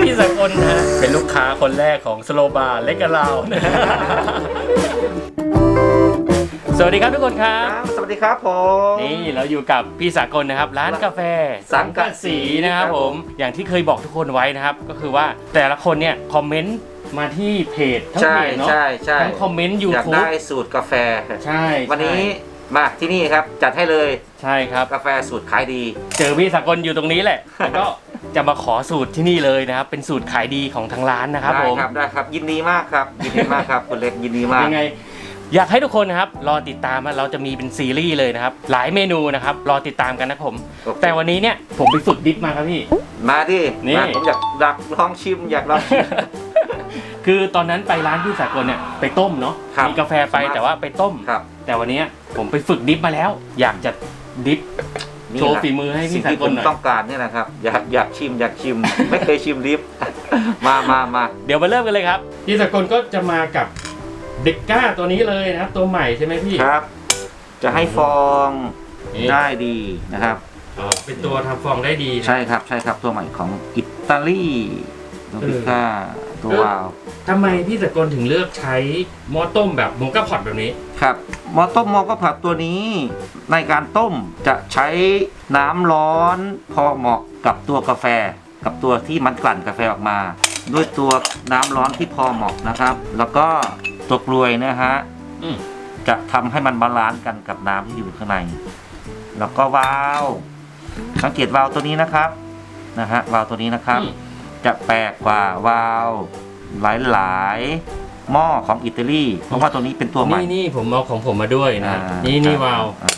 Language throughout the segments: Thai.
พี่สกลนะฮะเป็นลูกค้าคนแรกของสโลบาร์เล็กกะลาวนะฮะสวัสดีครับทุกคนครับครับ สวัสดีครับผม นี่เราอยู่กับพี่สากลนะครับ ร้านกาแฟสังกะสีนะครับครับผผมมอย่างที่เคยบอกทุกคนไว้นะครับ ก็คือว่าแต่ละคนเนี่ยคอมเมนต์มาที่เพจทั้งใช่เพจเนาะใช่ใช่ทั้งคอมเมนต์อยาก YouTube ได้สูตรกาแฟ ใช่ วันนี้ใช่มาที่นี่ครับ จัดให้เลย ใช่ครับ กาแฟสูตรขายดี เจอพี่สากลอยู่ตรงนี้แหละแล้วก็ จะมาขอสูตรที่นี่เลยนะครับ เป็นสูตรขายดีของทางร้านนะครับได้ผมครับได้ครับ ยินดีมากครับ ยินดีมากครับคุณเล็กยินดีมาก ยังไง อยากให้ทุกคนนะครับรอติดตามว่าเราจะมีเป็นซีรีส์เลยนะครับ หลายเมนูนะครับ รอติดตามกันนะผม โอเค แต่วันนี้เนี่ยผมไปฝึกดิฟมาครับพี่ มาดินี่ มาผมอยากอยากลองชิมอยากลองชิม คือตอนนั้นไปร้านพี่สากลเนี่ยไปต้มเนาะครับมีกาแฟไปแต่ว่าไปต้ม ครับ แต่วันนี้ผมไปฝึกดิฟมาแล้ว อยากจะดิฟ นี่โชว์แหละฝีมือให้สิ่พี่งสาที่กผลมหน่อย ต้องการเนี่ยนะครับ อยากอยากชิมอยากชิม ไม่เคยชิมลิฟต์มามามาเดี๋ยวมาเริ่มกันเลยครับ พี่สากลก็จะมากับเด็กก้าตัวนี้เลยนะครับ ตัวใหม่ใช่ไหมพี่ครับ จะให้ฟองนี่ได้ดีนะครับ อ๋อเป็นตัวทำฟองได้ดีนะ ใช่ครับใช่ครับตัวใหม่ของอิตาลีโนบิก้า ตัวเออวาวทำไมพี่สากลถึงเลือกใช้หม้อต้มแบบโมกาพอตแบบนี้ ครับหมอต้มหมอก็ผัดตัวนี้ ในการต้มจะใช้น้ำร้อนพอเหมาะกับตัวกาแฟ กับตัวที่มันกลั่นกาแฟออกมา ด้วยตัวน้ำร้อนที่พอเหมาะนะครับ แล้วก็ตัวกลวยนะฮะอืม จะทำให้มันบาลานซ์กันกับน้ำที่อยู่ข้างใน แล้วก็วาล์วสังเกตวาล์วตัวนี้นะครับนะฮะวาล์วตัวนี้นะครับ อืม จะแปลกกว่าวาล์วหลายๆหม้อของอิตาลีเพราะว่าตัวนี้เป็นตัวใหม่นี่นี่ผมเอาของผมมาด้วยนะอ่านี่นี่วาล์วอ่า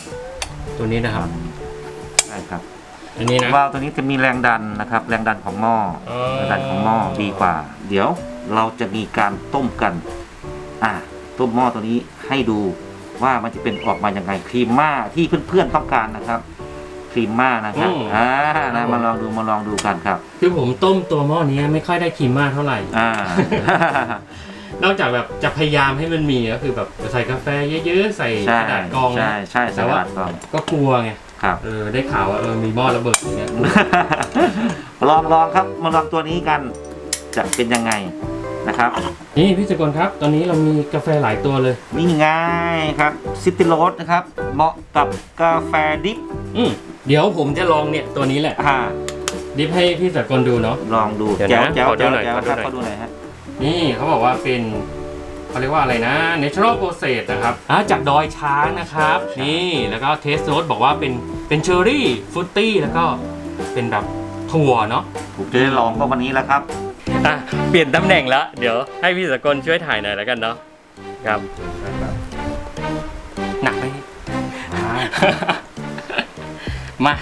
ตัวนี้นะครับใช่ครับอันนี้นะวาล์วตัวนี้จะมีแรงดันนะครับ แรงดันของหม้ออ๋อแรงดันของหม้อดีกว่า เดี๋ยวเราจะมีการต้มกัน อ่าต้มหม้อตัวนี้ให้ดูว่ามันจะเป็นออกมาอย่างไรครีมม่าที่เพื่อนๆต้องการนะครับ ครีมม่านะครับอ่านะมาลองดูมาลองดูกันครับ คือผมต้มตัวหม้อนี้ไม่ค่อยได้ครีมมากเท่าไหร่ อ่า นอกจากแบบจะพยายามให้มันมีก็คือแบบใส่กาแฟเยอะๆใส่ใช่กระดาษกรองใช่นะใช่ใส่กระดาษกรองก็กลัวไงครับ เออได้ข่าวว่าเออมีหม้อระเบิดอย่างเงี้ยลองลองครับมาลองตัวนี้กันจะเป็นยังไงนะครับ นี่พี่สกลครับ ตอนนี้เรามีกาแฟหลายตัวเลย นี่ง่ายครับซิติโรสนะครับ เหมาะกับกาแฟดิบอืม เดี๋ยวผมจะลองเนี่ยตัวนี้แหละ อ่าดิฟให้พี่สกลดูเนาะ ลองดูเดี๋ยวแจ๋วนะแจ๋วขอดูแจ๋วหน่อยแจ๋วขอดูครับหน่อยเขาดูหน่อยฮะนี่เขาบอกว่าเป็นเขาเรียกว่าอะไรนะ natural process นะครับอ่าจากดอยช้างนะครับ นี่แล้วก็เทสโซสบอกว่าเป็นเป็นเชอร์รี่ฟรุตตี้แล้วก็เป็นแบบถั่วเนาะผมจะได้ลองก็วันนี้แล้วครับ อะเปลี่ยนตำแหน่งแล้วเดี๋ยวให้พี่สกลช่วยถ่ายหน่อยแล้วกันเนาะครับหนักไหม มา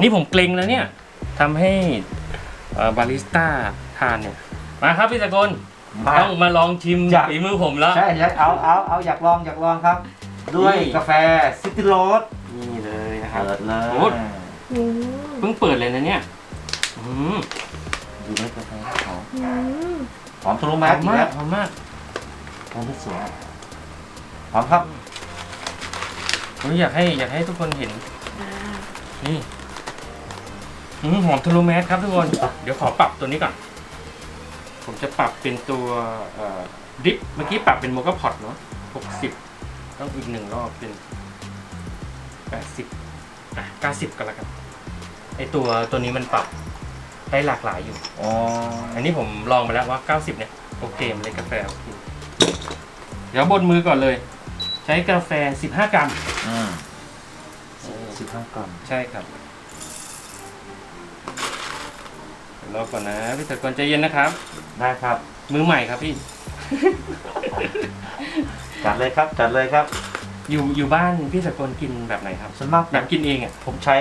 นี่ผมเกรงแล้วเนี่ยทำให้เอ่อบาริสต้าทานเนี่ย มาครับพี่สกลมาต้องมาลองชิมอยาก ฝีมือผมแล้ว ใช่ใช่เอาเอาเอาอยากลองอยากลองครับ ด้วยนี่กาแฟซิติโรสนี่เลยนะครับเปิดเลยโอ้เพิ่งเปิดเลยนะเนี่ยอืมดูไหมกาแฟหอมหอมทะลุหแมอสมอีกมาแล้กวหอมมาก หอมที่สวยหอมครับผมอยากให้อยากให้ทุกคนเห็น นี่อืมหอมทะลุแมสครับทุกคน เดี๋ยวขอปรับตัวนี้ก่อน ผมจะปรับเป็นตัวเอ่อดริปเมื่อกี้ปรับเป็นโมกาพอตเนาะหกสิบต้องอีกหนึ่งรอบเป็นแปดสิบอะเก้าสิบกันแล้วกันไอตัวตัวนี้มันปรับได้หลากหลายอยู่ อ๋อ อันนี้ผมลองมาแล้วว่า 90 เนี่ย โอเคมันเลยกาแฟโอเคเดี๋ยวบนมือก่อนเลย ใช้กาแฟ 15 กรัม อืมสิบห้ากรัม ใช่ครับเดี๋ยวรอก่อนนะพี่ตะกอนใจเย็นนะครับ ได้ครับ มือใหม่ครับพี่ จัดเลยครับ จัดเลยครับ อยู่อยู่บ้านพี่ตะกอนกินแบบไหนครับส่วนมาก แบบกินเองอะผมใช้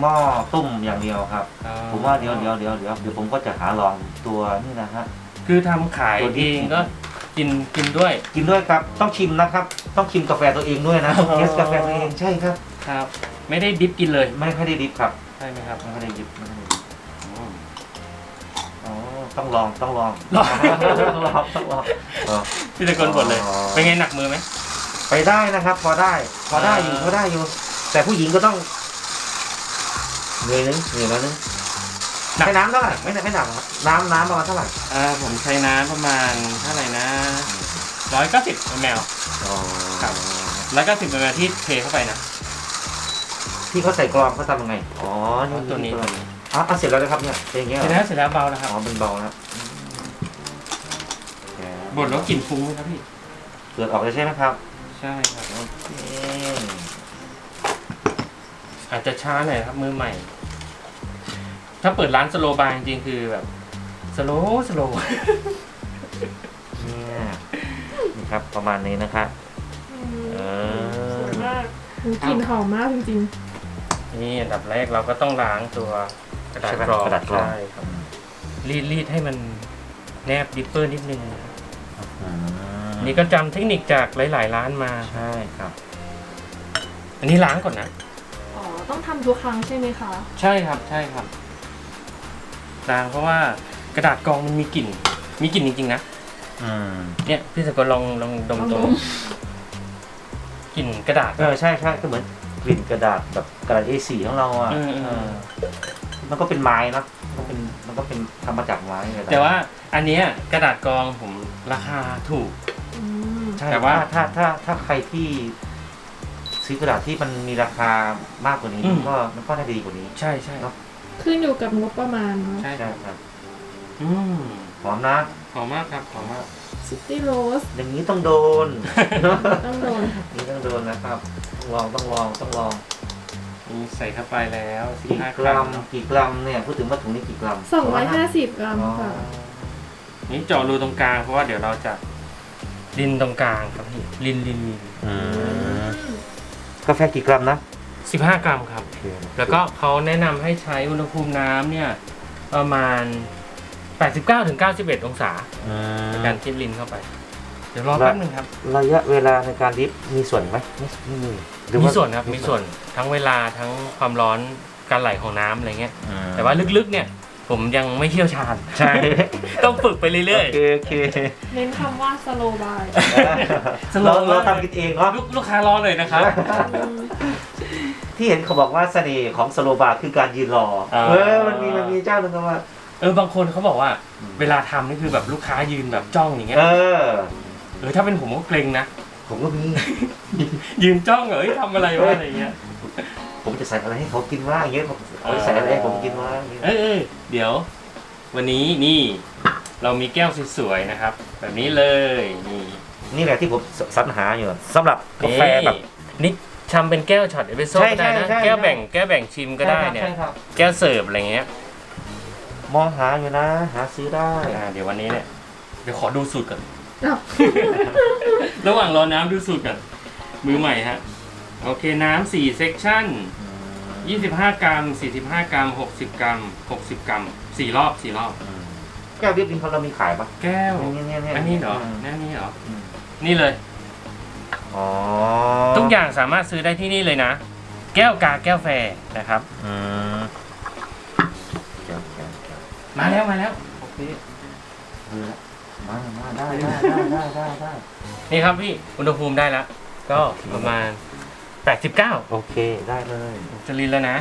หม้อต้มอย่างเดียวครับอ๋อผมว่าเดี๋ยวเดี๋ยวเดี๋ยวเดี๋ยวเดี๋ยวผมก็จะหาลองตัวนี่นะฮะ คือทำขายตัวนี้ เองก็กินกินด้วย กินด้วยครับ ต้องชิมนะครับ ต้องชิมกาแฟตัวเองด้วยนะอ๋อเทสกาแฟตัวเองใช่ครับ ครับ ไม่ได้ดิฟกินเลย ไม่ค่อยได้ดิบครับใช่ไหมครับ ไม่ค่อยได้ดิบไม่ค่อยได้ดิบอืมอ๋อต้องลองต้องลองลอง ต้องลองต้องลองเออ พี่ตะกอนบ่นเลย อ๋อ เป็นไงหนักมือไหม ไปได้นะครับ พอได้ พอได้อยู่อ่า พอได้อยู่ แต่ผู้หญิงก็ต้องเหนื่อยนึงเหนื่อยแล้วนึงหนักใช้น้ำเท่าไหร่ไม่ไม่หนักหรอกน้ำน้ำประมาณเท่าไหร่อ่าผมใช้น้ำประมาณเท่าไหร่นะร้อยเก้าสิบมล ครับ ร้อยเก้าสิบมลที่เทเข้าไปนะ ที่เขาใส่กรองเขาทำยังไง อ๋ออ๋อตัวนี้กรตัอวงนี้อะอะเสร็จแล้วนะครับเนี่ยเป็นอย่างเงี้ยเสร็จแล้วเสร็จแล้วเบาแล้วครับอ๋อเป็นเบาแล้วบดแล้วกลิ่นฟุ้งไหมครับพี่เกิดออกเลยใช่ไหมครับ ใช่ครับโอเคอาจจะช้าหน่อยครับมือใหม่ ถ้าเปิดร้านสโลบาร์จริงๆคือแบบสโลสโลเนี่ยนี่ครับประมาณนี้นะครับเออสวยมากหูกลิ่นหอมมากจริง นี่อันดับแรกเราก็ต้องล้างตัวกระดาษใช่ไหมกรองกระดาษกรอง ใช่ครับรีดรีดให้มันแนบดิปเปอร์นิดนึงนะครับอืมนี่ก็จำเทคนิคจากหลาย ๆ ร้านมา ใช่ครับอันนี้ล้างก่อนนะๆอ๋อ ต้องทำทุกครั้งใช่ไหมคะ ใช่ครับใช่ครับล้างเพราะว่ากระดาษกรองมันมีกลิ่น มีกลิ่นจริง ๆ นะ อืมเนี่ยพี่สกลลองลองดมลองตดรงมกลิ่นกระดาษเออใช่ใช่ก็เหมือนก ลิ่นกระดาษแบบกระดาษ A4 ของเราอะอืมอืม เออมันก็เป็นไม้นะมันก็เป็นมันก็เป็นทำมาจากไม้กระดษแต่ว่าอันเนี้ยกระดาษกรองผมราคาถูก อืมใช่แต่ว่าถ้าถ้าถ้าใครที่ ซื้อกระดาษที่มันมีราคามากกว่านี้อืม มันก็มันก็น่าจะดีกว่านี้ ใช่ใช่เนอะขึ้นอยู่กับงบประมาณเนาะ ใช่คใช่รับครับอืมหอมนะ หอมมากครับหอมมาก ซิตี้โรสอย่างนี้ต้องโดน ต้องโดนค่ะนี่ต้องโดนนะครับ ต้องลองต้องลองต้องลองนี่ใส่เข้าไปแล้วสิบกี่ห้ากกรัรัมมเนอะกี่กรัมเนี่ยพูดถึงว่าถุงนี้กี่กรัมสองร้อยห้าสิบกรัมอ๋อค่ะนี่เจาะรูตรงกลางเพราะว่าเดี๋ยวเราจะลินตรงกลางครับพี่ลินลินลินอืมกาแฟกี่กรัมนะสิบห้ากรัมครับ แล้วก็เขาแนะนำให้ใช้อุณหภูมิน้ำเนี่ยประมาณ 89ถึง91 องศาในการคิดลินเข้าไป เดี๋ยวรอแป๊บหนึงครับ ระยะเวลาในการดริฟมีส่วนไหมไม่ไม่มีหรือมีว่าส่วนครับ มีส่วนทั้งเวลาทั้งความร้อนการไหลของน้ำอะไรเงี้ยอืมแต่ว่าลึกๆเนี่ย ผมยังไม่เชี่ยวชาญ ใช่ ต้องฝึกไปเรื่อย โอเคโอเคเน้นคำว่าสโลบายเราเราทำกินเองเนาะ ๆ ลูกลูกค้ารอเลยนะครับ ที่เห็นเขาบอกว่าเสน่ห์ของสโลบาร์คือการยืนรอ อ่า เออมันมีมันมีเจ้าหนึ่งเขาว่า เออบางคนเขาบอกว่า เวลาทำนี่คือแบบลูกค้ายืนแบบจ้องอย่างเงี้ยเออ เออถ้าเป็นผมก็เกรงนะ ผมก็มี ยืนจ้องเหรอเอ้ยทำอะไรวะอะไรเงี้ย ผมจะใส่อะไรให้เขากินว่าอย่างเงี้ยผมเอาใส่อะไรให้ผมกินว่าอย่างเงี้ยเอ้ยเอ้ยเดี๋ยว วันนี้นี่เรามีแก้วสวยๆนะครับ แบบนี้เลยนี่นี่แหละที่ผมสรรหาอยู่สำหรับกาแฟแบบ นี่ทำเป็นแก้วช็อตเอสเปรสโซ่ใช่ก็ได้นะใช่ใช่ แก้วแบ่งแก้วแบ่งชิมก็ได้เนี่ย ใช่ครับ แก้วเสิร์ฟอะไรเงี้ย มองหาอยู่นะ หาซื้อได้อ่าเดี๋ยววันนี้เนี่ยเดี๋ยวขอดูสูตรก่อน อ้าว ระหว่างรอน้ำดูสูตรก่อนมือใหม่ฮะ โอเคน้ำสี่เซกชั่น25 กรัม 45 กรัม 60 กรัม 60 กรัมสี่รอบสี่รอบแก้ววิปครีมของเรามีขายปะแก้ว เนี่ยเนี่ยเนี่ยอันนี้เหรอมแน่นี่เหรอ อืมนี่เลย อ๋อทุกอย่างสามารถซื้อได้ที่นี่เลยนะ แก้วกาแก้วแฟร์นะครับ อืมแก้วแก้วแก้ว มาแล้วมาแล้วโอเคเออมามาได้ได้ได้ได้ได้ได้นี่ครับพี่อุณหภูมิได้แล้วก็ประมาณ 89 โอเคได้เลยจะลินแล้วนะ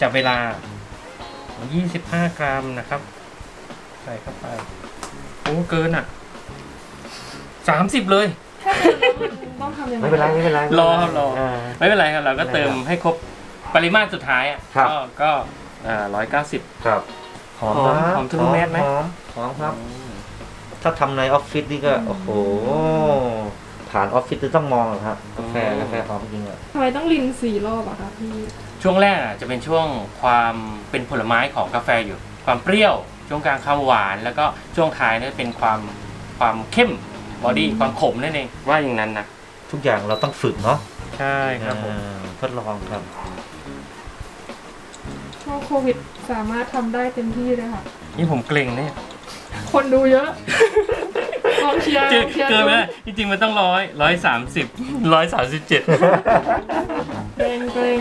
จับเวลา 25 กรัมนะครับ ใส่เข้าไปโอ้เกินอะ 30 เลยถ้าเกิดแล้วมันต้องทำยังไงไม่เป็นไรไม่เป็นไรรอครับรอา ไม่เป็นไรครับ เราก็เติมให้ครบปริมาตรสุดท้ายอะครับ ก็ก็อ่าร้อยเก้าสิบครับ หอมหอมนะหอมทะลุแมสไหมหอมหอมครับ ถ้าทำในออฟฟิศนี่ก็ โอ้โห ผ่านออฟฟิศจะต้องมองอะครับกาแฟกาแฟหอมจริงๆอะทำไมต้องลินสี่รอบอะคะพี่ ช่วงแรกอะจะเป็นช่วงความเป็นผลไม้ของกาแฟอยู่ ความเปรี้ยว ช่วงกลางความหวาน แล้วก็ช่วงท้ายเนี่ยเป็นความความเข้มบอดี้อืมความขมนั่นเองว่าอย่างนั้นนะทุกอย่างเราต้องฝึกเนาะใช่ครับผมอ่าทดลองครับ ช่วงโควิดสามารถทำได้เต็มที่เลยค่ะ นี่ผมเกรงเนี่ยคนดูเยอะกองเชียร์เกิกองเชียร์นไปแล้วจริงๆมันต้องร้อยร้อยสามสิบร้อยสามสิบเจ็ดเกรงเกรง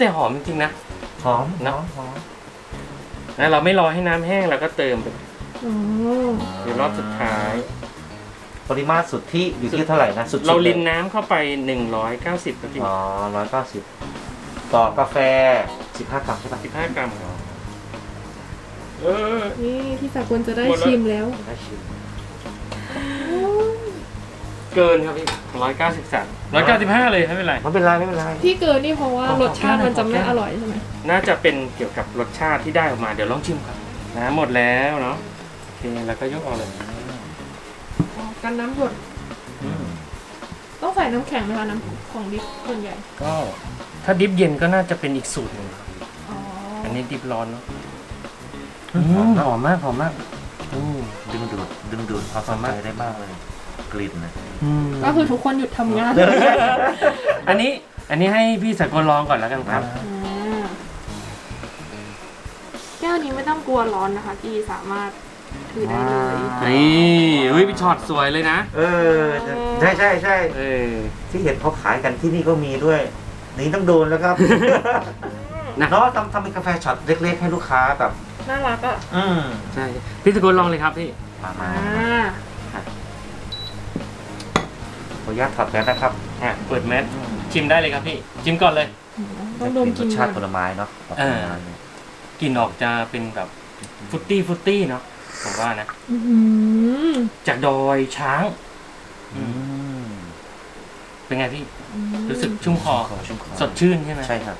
แต่หอมจริงๆนะ หอมเนหอะอมหอมนะเราไม่รอให้น้ำแห้งเราก็เติมไปอ๋อในรอบสุดท้าย ปริมาตรสุดที่อยู่ที่เท่าไหร่นะสุดๆเราลินยน้ำเข้าไป 190ครับพี่อ๋อร้อยเก้าสิบ ต่อกาแฟ 15 กรัมใช่ป่ะ15 กรัมเออ นี่พี่สากลจะได้หมดแล้ว ชิมแล้ว ได้ชิมเกินครับพี่ร้อยเก้าสิบสามร้อยเก้าสิบห้าเลยไม่เป็นไร ไม่เป็นไรไม่เป็นไร ที่เกินนี่เพราะว่าขอรสชาติขอแก้วมันจะไม่ขอแก้วอร่อยใช่ไหมน่าจะเป็นเกี่ยวกับรสชาติที่ได้ออกมาเดี๋ยวลองชิมครับนะหมดแล้วเนาะโอเคแล้วก็ยกออกเลยอ๋อกันน้ำหยดอืมต้องใส่น้ำแข็งไหมคะน้ำของดิบส่วนใหญ่ก็ ถ้าดิฟเย็นก็น่าจะเป็นอีกสูตรหนึ่งอ๋ออันนี้ดิฟร้อนเนาะอืมหอมมากหอมมากอืมดึงดูดดึงดูดความสนใจได้มากเลยกลิ่นนะก็คือทุกคนหยุดทำงานอันนี้อันนี้ให้พี่สากลลองก่อนแล้วกันครับอ่าแก้วนี้ไม่ต้องกลัวร้อนนะคะกีสามารถถือได้เลยนี่เฮ้ยพี่ช็อตสวยเลยนะ เออใช่ใช่ใช่เออที่เห็นเขาขายกันที่นี่ก็มีด้วย นี่ต้องโดนแล้วครับ นะ เนาะทำทำเป็นกาแฟช็อตเล็กๆ ให้ลูกค้าแบบ น่ารักอะอืมใช่พี่สากลลองเลยครับพี่ มามาอ่าขออนุญาตถอดแมสนะครับอะเปิดแมสชิมได้เลยครับพี่ ชิมก่อนเลย ต้องดมรกินสก่ชาอติผนลไม้เนาะแบบเออประมาณนี้กลิ่นออกจะเป็นแบบฟรุตตี้ฟรุตตี้เนาะผมว่านะ อื้อหือจากดอยช้าง อืม เป็นไงพี่ รู้สึกชุ่มคอ ขอชุ่มคอสดชื่นใช่ไหมใช่ครับ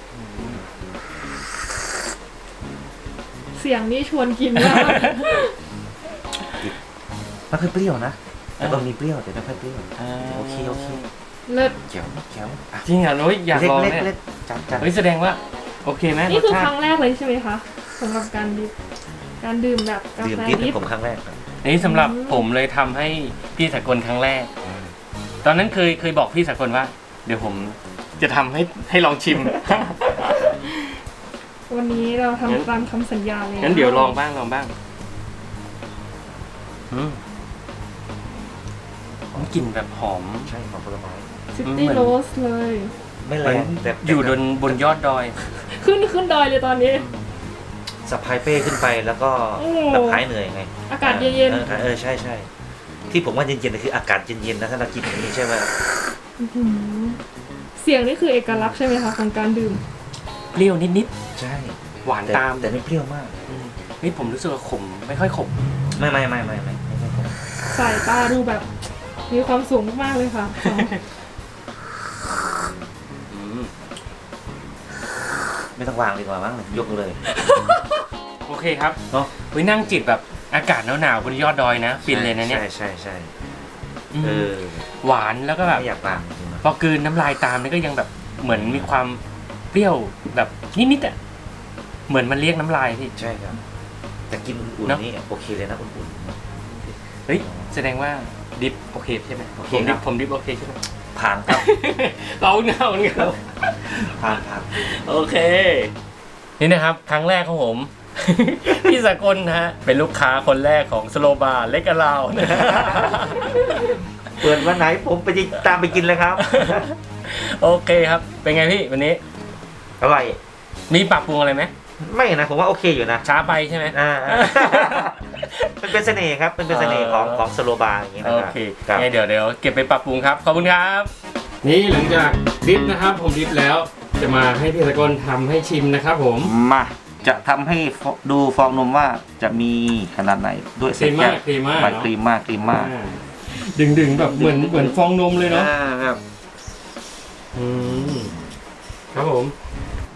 เสียงนี่ชวนกินมากมันคือเปรี้ยวนะ แต่ก็มีเปรี้ยวแต่ไม่ค่อยเปรี้ยวอ่าโอเคโอเค เลิศเขียวเขียวอะจริงเหรอนุ้ยอยากลองเล็กเนี่ยๆเล็กๆจัดจัดเฮ้ยแสดงว่า โอเคไหมนี่รสคือชาคติรั้งแรกเลยใช่ไหมคะสำหรับการดิบการดื่มแบบกาดื่มแฟดิบดิบผมครั้งแรกครับ อันนี้สำหรับอืมผมเลยทำให้พี่สากลครั้งแรก ตอนนั้นเคยเคยบอกพี่สากลว่า เดี๋ยวผมจะทำให้ให้ลองชิม วันนี้เรางั้น ทำตามคำสัญญาเลยงั้นเดี๋ยวลองบ้างลองบ้างอืมกลิ่นแบบหอม ใช่ของผลไม้ซิตี้โรสเลย ไม่แรเหมือนงแต่อยู่บนบนยอดดอย ขึ้นขึ้นดอยเลยตอนนี้ สะพายเป้ขึ้นไปแล้วก็โอ้ แบบหายเหนื่อยไงอากาศเย็นออออเออใช่ใช่ ที่ผมว่าเย็นๆน่ะคืออากาศเย็นๆนะถ้าเรากินอย่างนี้ใช่ไหมๆอื้อหือเสียงนี่คือเอกลักษณ์ใช่ไหมคะของการดื่ม เปรี้ยวนิดใช่ๆหวานแต่ตามแต่ไม่เปรี้ยวมาก อืมนี่ผมรู้สึกว่าขมไม่ค่อยขมไม่ไม่ไม่ไม่ไม่ไม่ไม่ไม่สายตาดูแบบ มีความสูงมากๆเลยค่ะ อืมไม่ต้องวางดีกว่ามั้งยกเลยโอเคครับเนาะ เฮ้ยนั่งจิบแบบ อากาศหนาวๆบนยอดดอยนะฟินเลยนะเนี่ยใช่ใช่ใช่อืมเออหวานแล้วก็แบบไม่อยากวางจริงๆนะพอกลืนน้ำลายตามนี่ก็ยังแบบเหมือนมีความเปรี้ยวแบบนิดๆอะเหมือนมันเรียกน้ำลายพี่ใช่ครับ แต่กินอุ่นเนอะๆนี่โอเคเลยนะอุ่นเฮ้ยแสดงว่าดิฟโอเคใช่ไหมโอเคผมครัดิบฟผมดิฟโอเคใช่ไหมๆผ่านครับเราเงาเงาผ่านผ่านโอเค นี่นะครับ ครั้งแรกของผม พี่สากลนะฮะ เป็นลูกค้าคนแรกของสโลบาร์เล็กกะลาวนะเปิดวันไหนผมไปตามไปกินเลยครับ โอเคครับ เป็นไงพี่วันนี้ อร่อย มีปรับปรุงอะไรไหมไม่นะผมว่าโอเคอยู่นะช้าไปใช่ไหม อ่า มันเป็นเสน่ห์ครับเป็นเป็นเสน่ห์ของเออของสโลบาร์อย่างนี้นะโอครับเคครับ ไงเดี๋ยวเดี๋ยวเก็บไปปรับปรุงครับ ขอบคุณครับ นี่หลังจากดิฟนะครับ ผมดิฟแล้ว จะมาให้พี่สกลทำให้ชิมนะครับผม มา จะทำให้ฟดูฟองนมว่าจะมีขนาดไหนด้วยครีมมากครีมมากไปเนอะ ครีมมากครีมมาก ดึงดึงๆแบบเหมือนเหมือนฟองนมเลยเนาะ อ่าครับ อืมครับผม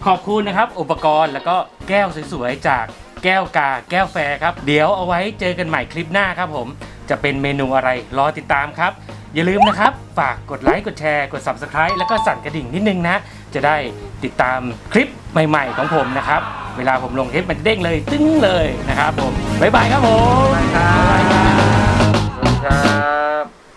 ขอบคุณนะครับ อุปกรณ์แล้วก็แก้วสวยๆจากแก้วกาแก้วแฟร์ครับ เดี๋ยวเอาไว้เจอกันใหม่คลิปหน้าครับผม จะเป็นเมนูอะไรรอติดตามครับ อย่าลืมนะครับ ฝากกดไลค์กดแชร์กด subscribe แล้วก็สั่นกระดิ่งนิดนึงนะ จะได้ ติดตามคลิปใหม่ๆของผมนะครับ เวลาผมลงคลิปมันจะเด้งเลยตึ้งเลยนะครับผมบ๊ายบายครับผมครับ